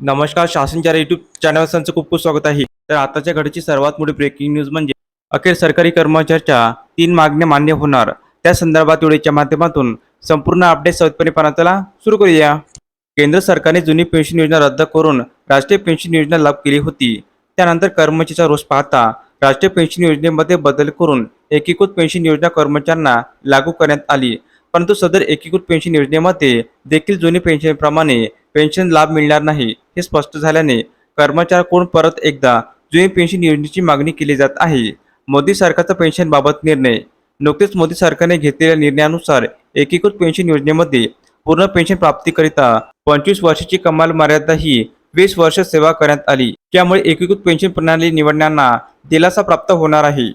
नमस्कार शासनच्या YouTube channel संचं खूप खूप स्वागत आहे. तर आताच्या घडीची सर्वात मोठी ब्रेकिंग न्यूज म्हणजे अखेर सरकारी कर्मचाऱ्याच्या तीन मागण्या मान्य होणार. त्या संदर्भात व्हिडिओच्या माध्यमातून संपूर्ण अपडेट सहजपणे पाहण्याला सुरू करूया. केंद्र सरकारने जुनी पेन्शन योजना रद्द करून राष्ट्रीय पेन्शन योजना लागू केली होती. त्यानंतर कर्मचाऱ्याचा रोष पाहता राष्ट्रीय पेन्शन योजनेमध्ये बदल करून एकीकृत पेन्शन योजना कर्मचाऱ्यांना लागू करण्यात आली. परंतु सदर एकीकृत पेन्शन योजनेमध्ये देखील जुनी पेन्शनप्रमाणे पेन्शन लाभ मिळणार नाही. हे स्पष्ट झाल्याने कर्मचाऱ्यांकडून परत एकदा जुनी पेन्शन योजनेची मागणी केली जात आहे. मोदी सरकारचा पेन्शनबाबत निर्णय. नुकतेच मोदी सरकारने घेतलेल्या निर्णयानुसार एकीकृत पेन्शन योजनेमध्ये पूर्ण पेन्शन प्राप्तीकरिता पंचवीस वर्षाची कमाल मर्यादा ही वीस वर्ष सेवा करण्यात आली. त्यामुळे एकीकृत पेन्शन प्रणाली निवडण्यांना दिलासा प्राप्त होणार आहे.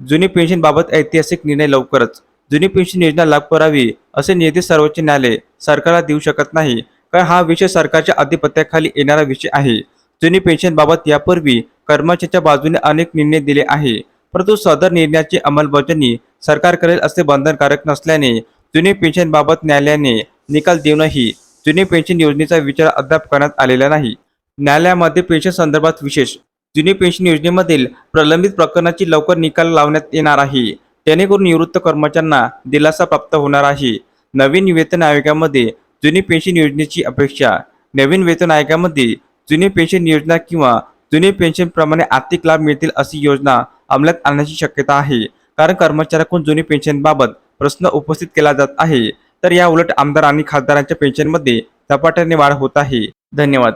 जुनी पेन्शनबाबत ऐतिहासिक निर्णय लवकरच. जुनी पेन्शन योजना लागू करावी असे निर्देश सर्वोच्च न्यायालय सरकारला देऊ शकत नाही. कारण हा विषय सरकारच्या आधिपत्याखाली येणारा विषय आहे. जुनी पेन्शनबाबत यापूर्वी कर्मचाऱ्याच्या बाजूने अनेक निर्णय दिले आहे. परंतु सदर निर्णयाची अंमलबजावणी सरकार करेल असे बंधनकारक नसल्याने जुनी पेन्शनबाबत न्यायालयाने निकाल देऊनही जुनी पेन्शन योजनेचा विचार अद्याप करण्यात आलेला नाही. न्यायालयामध्ये पेन्शन संदर्भात विशेष जुनी पेन्शन योजनेमधील प्रलंबित प्रकरणाची लवकर निकाल लावण्यात येणार आहे. जेणेकरून निवृत्त कर्मचाऱ्यांना दिलासा प्राप्त होणार आहे. नवीन वेतन आयोगामध्ये जुनी पेन्शन योजनेची अपेक्षा नवीन वेतन आयोगामध्ये जुनी पेन्शन योजना किंवा जुनी पेन्शनप्रमाणे आर्थिक लाभ मिळतील अशी योजना अंमलात आणण्याची शक्यता आहे. कारण कर्मचाऱ्याकडून जुनी पेन्शनबाबत प्रश्न उपस्थित केला जात आहे. तर या उलट आमदार आणि खासदारांच्या पेन्शनमध्ये झपाट्याने वाढ होत आहे. धन्यवाद.